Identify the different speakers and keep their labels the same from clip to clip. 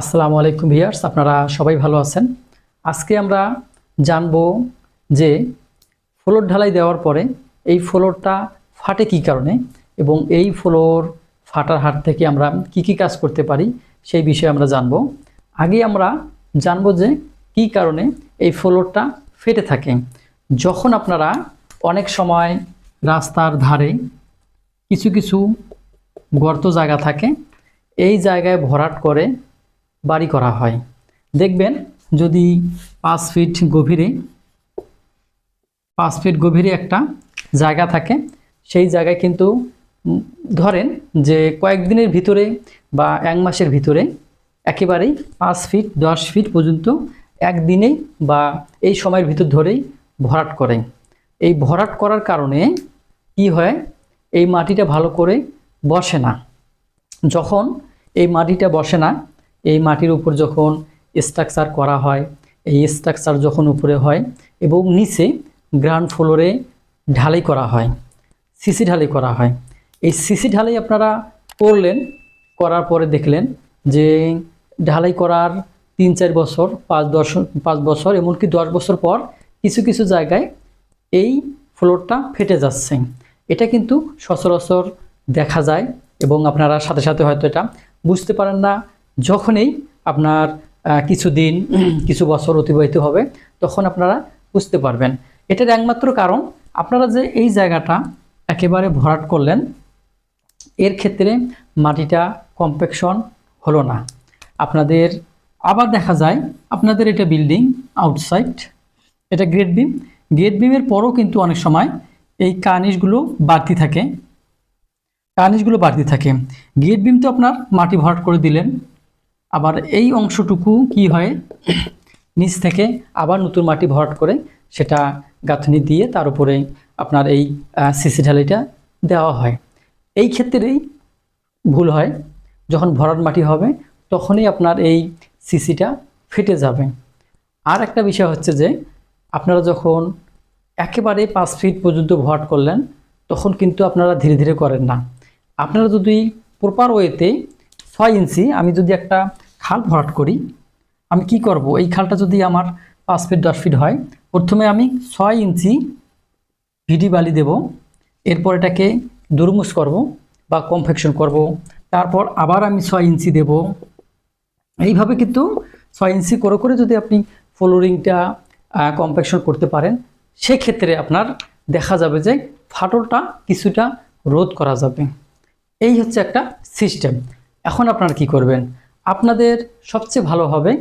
Speaker 1: আসসালামু আলাইকুম ভিয়ার্স আপনারা সবাই ভালো আছেন? আজকে আমরা জানব যে ফ্লোর ঢালাই দেওয়ার পরে এই ফ্লোরটা ফাটে কি কারণে এবং এই ফ্লোর ফাটার হাত থেকে আমরা কি কি কাজ করতে পারি সেই বিষয়ে আমরা জানব। আগে আমরা জানব যে কি কারণে এই ফ্লোরটা ফেটে থাকে। যখন আপনারা অনেক সময় রাস্তার ধারে কিছু কিছু গর্ত জায়গা থাকে, এই জায়গায় ভরাট করে বাড়ি করা হয়। দেখবেন যদি পাঁচ ফিট গভীরে, পাঁচ ফিট গভীরে একটা জায়গা থাকে, সেই জায়গায় কিন্তু ধরেন যে কয়েকদিনের ভিতরে বা এক মাসের ভিতরে একেবারেই পাঁচ ফিট দশ ফিট পর্যন্ত একদিনেই বা এই সময়ের ভিতর ধরেই ভরাট করে। এই ভরাট করার কারণে কি হয়? এই মাটিটা ভালো করে বসে না। যখন এই মাটিটা বসে না এই মাটির উপর যখন স্ট্রাকচার করা হয়, এই স্ট্রাকচার যখন উপরে হয় এবং নিচে গ্রাউন্ড ফ্লোরে ঢালাই করা হয় সিসি ঢালাই করা হয়। এই সিসি ঢালাই আপনারা করলেন, করার পরে দেখলেন যে ঢালাই করার তিন চার বছর, পাঁচ দশ, পাঁচ বছর এমনকি দশ বছর পর কিছু কিছু জায়গায় এই ফ্লোরটা ফেটে যাচ্ছে। এটা কিন্তু সচরাচর দেখা যায় এবং আপনারা সাথে সাথে হয়তো এটা বুঝতে পারেন না যখনই আপনার আহ, কিছুদিন কিছু বছর অতিবাহিত হবে তখন আপনারা বুঝতে পারবেন। এটার একমাত্র কারণ আপনারা যে এই জায়গাটা একেবারে ভরাট করলেন এর ক্ষেত্রে মাটিটা কম্পেকশন হলো না। আপনাদের আবার দেখা যায় আপনাদের এটা বিল্ডিং আউটসাইড এটা গ্রেট বিম গ্রেট বিমের পরও কিন্তু অনেক সময় এই কার্নিশগুলো বাড়তি থাকে। কার্নিশগুলো বাড়তি থাকে। গ্রেট বিম তো আপনার মাটি ভরাট করে দিলেন। আবার এই অংশটুকু কি হয়? নিচ থেকে আবার নতুন মাটি ভরাট করে সেটা গাঁথনি দিয়ে তার উপরে আপনার এই সিসি ঢালিটা দেওয়া হয়। এই ক্ষেত্রেই ভুল হয়। যখন ভরাট মাটি হবে তখনই আপনার এই সিসিটা ফেটে যাবে। আর একটা বিষয় হচ্ছে যে, আপনারা যখন একেবারে পাঁচ ফিট পর্যন্ত ভরাট করলেন, তখন কিন্তু আপনারা ধীরে ধীরে করেন না। আপনারা যদি প্রপার ওয়েতে ছয় ইঞ্চি, আমি যদি একটা খাল ভরাট করি। আমি কি করব? এই খালটা যদি আমার পাঁচ ফিট, দশ ফিট হয়, প্রথমে আমি ছয় ইঞ্চি ভিডি বালি দেব। এরপর এটাকে দুরমুস করব বা কমফেকশন করব। তারপর আবার আমি ছয় ইঞ্চি দেব। এইভাবে কিন্তু ছয় ইঞ্চি করে করে যদি আপনি ফ্লোরিংটা কম্প্যাকশন করতে পারেন, সেক্ষেত্রে আপনার দেখা যাবে যে ফাটলটা কিছুটা রোধ করা যাবে। এই হচ্ছে একটা সিস্টেম। এখন আপনারা কি করবেন? আপনাদের সবচেয়ে ভালো হবে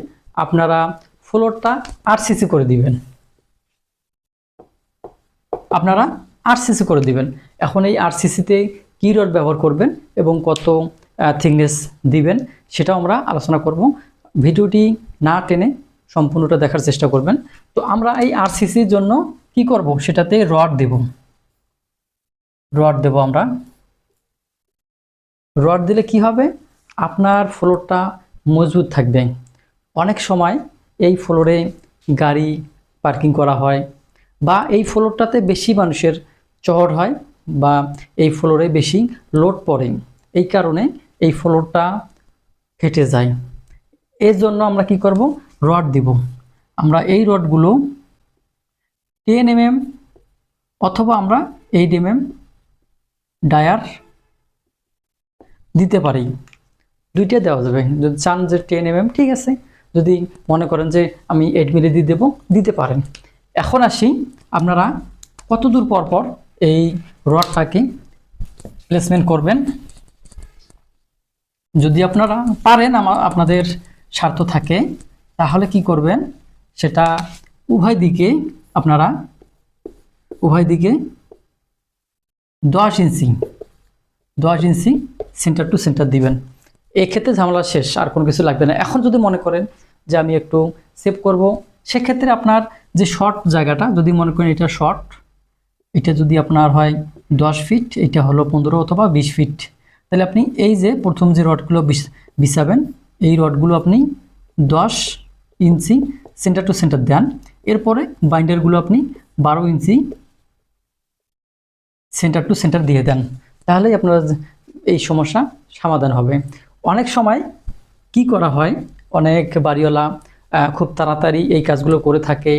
Speaker 1: আপনারা ফ্লোরটা আরসিসি করে দিবেন। আপনারা আরসিসি করে দিবেন। এখন এই আরসিসিতে কী রড ব্যবহার করবেন এবং কত থিকনেস দিবেন সেটাও আমরা আলোচনা করব। ভিডিওটি না টেনে সম্পূর্ণটা দেখার চেষ্টা করবেন। তো আমরা এই আরসিসির জন্য কি করব? সেটাতে রড দেব। রড দেব আমরা। রড দিলে কি হবে? আপনার ফ্লোরটা মজবুত থাকবে। অনেক সময় এই ফ্লোরে গাড়ি পার্কিং করা হয় বা এই ফ্লোরটাতে বেশি মানুষের চহর হয় বা এই ফ্লোরে বেশি লোড পড়ে। এই কারণে এই ফ্লোরটা ফেটে যায়। এর জন্য আমরা কি করব? রড দিব। আমরা এই রডগুলো টেন এমএম অথবা আমরা এইট এমএম ডায়ার দিতে পারি। দুইটা দেওয়া যাবে। যদি চান যে টেন এম ঠিক আছে। যদি মনে করেন যে আমি এইট মিলি দিয়ে দেবো, দিতে পারেন। এখন আসি, আপনারা কত দূর পর পর এই রডটাকে প্লেসমেন্ট করবেন? যদি আপনারা পারেন আমার আপনাদের স্বার্থ থাকে, তাহলে কি করবেন? সেটা উভয় দিকে আপনারা, উভয় দিকে দশ ইঞ্চি দশ ইঞ্চি সেন্টার টু সেন্টার দিবেন। এক্ষেত্রে ঝামেলা শেষ, আর কোনো কিছু লাগবে না। এখন যদি মনে করেন যে আমি একটু সেভ করব, সেক্ষেত্রে আপনার যে শর্ট জায়গাটা, যদি মনে করেন এটা শর্ট এটা যদি আপনার হয় দশ ফিট এটা হলো পনেরো অথবা বিশ ফিট তাহলে আপনি এই যে প্রথম যে রডগুলো বিছ- বিছাবেন, এই রডগুলো আপনি দশ ইঞ্চি সেন্টার টু সেন্টার দেন। এরপরে বাইন্ডারগুলো আপনি বারো ইঞ্চি সেন্টার টু সেন্টার দিয়ে দেন। তাহলেই আপনার এই সমস্যা সমাধান হবে। অনেক সময় কি করা হয়? অনেক বাড়িওয়ালা খুব তাড়াতাড়ি এই কাজগুলো করে থাকে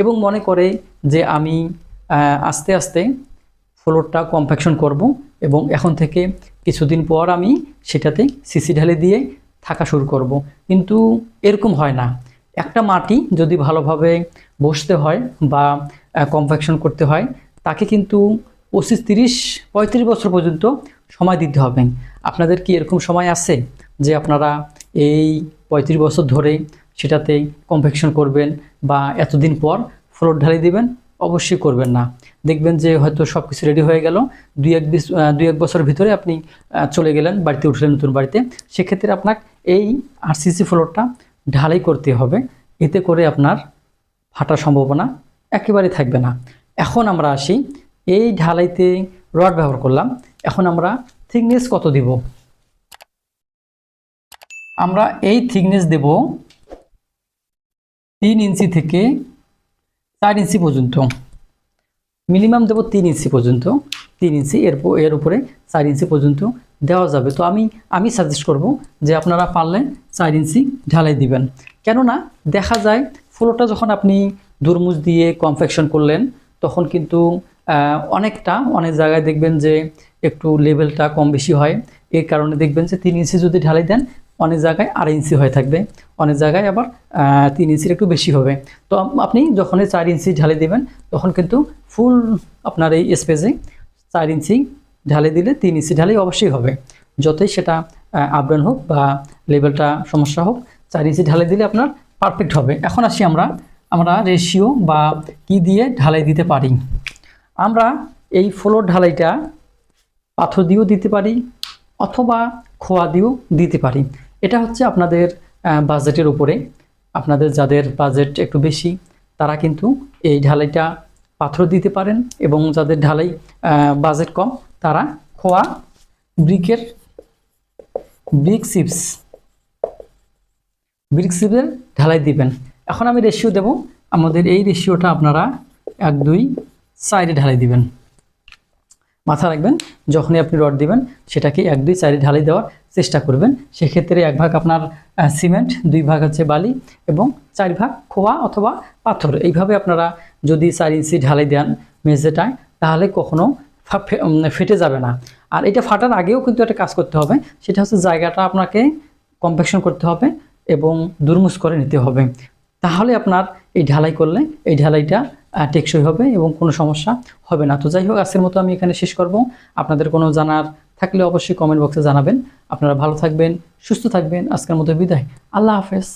Speaker 1: এবং মনে করে যে আমি আস্তে আস্তে ফ্লোরটা কমপ্যাকশন করব এবং এখন থেকে কিছুদিন পর আমি সেটাতে সিসি ঢালে দিয়ে থাকা শুরু করব। কিন্তু এরকম হয় না। একটা মাটি যদি ভালোভাবে বসতে হয় বা কমপ্যাকশন করতে হয়, তাকে কিন্তু পঁচিশ, তিরিশ, পঁয়ত্রিশ বছর পর্যন্ত সময় দিতে হবে। আপনাদের কি এরকম সময় আছে যে আপনারা এই পঁয়ত্রিশ বছর ধরে সেটাতে কমপ্যাকশন করবেন বা এতদিন পর ফ্লোর ঢালি দিবেন? অবশ্যই করবেন না। দেখবেন যে হয়তো সব কিছু রেডি হয়ে গেল। দুই এক দুই এক বছরের ভিতরে আপনি চলে গেলেন, বাড়িতে উঠলেন নতুন বাড়িতে। সেক্ষেত্রে আপনার এই আরসিসি ফ্লোরটা ঢালাই করতে হবে। এতে করে আপনার ফাটার সম্ভাবনা একেবারে থাকবে না। এখন আমরা আসি। এই ঢালাইতে রড ব্যবহার করলাম। এখন আমরা থিকনেস কত দিব? আমরা এই থিকনেস দেব তিন ইঞ্চি থেকে চার ইঞ্চি পর্যন্ত। মিনিমাম দেবো তিন ইঞ্চি পর্যন্ত। তিন ইঞ্চি এর এর উপরে চার ইঞ্চি পর্যন্ত দেওয়া যাবে। তো আমি আমি সাজেস্ট করব যে আপনারা পারলে চার ইঞ্চি ঢালাই দিবেন। কেননা দেখা যায় ফ্লোরটা যখন আপনি দুরমুজ দিয়ে কনফেকশন করলেন, তখন কিন্তু অনেকটা অনেক জায়গায় দেখবেন যে একটু লেভেলটা কম বেশি হয়। এর কারণে দেখবেন যে তিন ইঞ্চি যদি ঢালাই দেন, অনেক জায়গায় আড়াই ইঞ্চি হয়ে থাকবে। অনেক জায়গায় আবার তিন ইঞ্চির একটু বেশি হবে। তো আপনি যখনই চার ইঞ্চি ঢালে দেবেন, তখন কিন্তু ফুল আপনার এই স্পেসে চার ইঞ্চি ঢালে দিলে তিন ইঞ্চি ঢালেই অবশ্যই হবে। যতই সেটা আপডাউন হোক বা লেভেলটা সমস্যা হোক, চার ইঞ্চি ঢালে দিলে আপনার পারফেক্ট হবে। এখন আসি আমরা আমরা রেশিও বা কি দিয়ে ঢালাই দিতে পারি। আমরা এই ফ্লোর ঢালাইটা পাথর দিয়েও দিতে পারি অথবা খোয়া দিয়েও দিতে পারি। এটা হচ্ছে আপনাদের বাজেটের উপরে। আপনাদের যাদের বাজেট একটু বেশি, তারা কিন্তু এই ঢালাইটা পাথর দিতে পারেন এবং যাদের ঢালাই বাজেট কম, তারা খোয়া ব্রিকের, ব্রিক চিপস, ব্রিক চিপসের ঢালাই দিবেন। এখন আমি রেশিও দেব। আমাদের এই রেশিওটা আপনারা এক, দুই সাইডে ঢালাই দিবেন। মাথা রাখবেন, যখনই আপনি রড দিবেন, সেটাকে এক, দুই, চারি ঢালাই দেওয়ার চেষ্টা করবেন। সেক্ষেত্রে এক ভাগ আপনার সিমেন্ট, দুই ভাগ হচ্ছে বালি এবং চার ভাগ খোয়া অথবা পাথর। এইভাবে আপনারা যদি চার ইঞ্চি ঢালাই দেন মেঝেটায়, তাহলে কখনো ফেটে যাবে না। আর এটা ফাটার আগেও কিন্তু একটা কাজ করতে হবে। সেটা হচ্ছে জায়গাটা আপনাকে কম্পেকশন করতে হবে এবং দুর্মুস করে নিতে হবে। তাহলে আপনার এই ঢালাই করলে, এই ঢালাইটা টেকসই হবে এবং কোনো সমস্যা হবে না। তো যাই হোক, আজকের মতো আমি এখানে শেষ করব। আপনাদের কোনো জানার থাকলে অবশ্যই কমেন্ট বক্সে জানাবেন। আপনারা ভালো থাকবেন, সুস্থ থাকবেন। আজকের মতো বিদায়। আল্লাহ হাফেজ।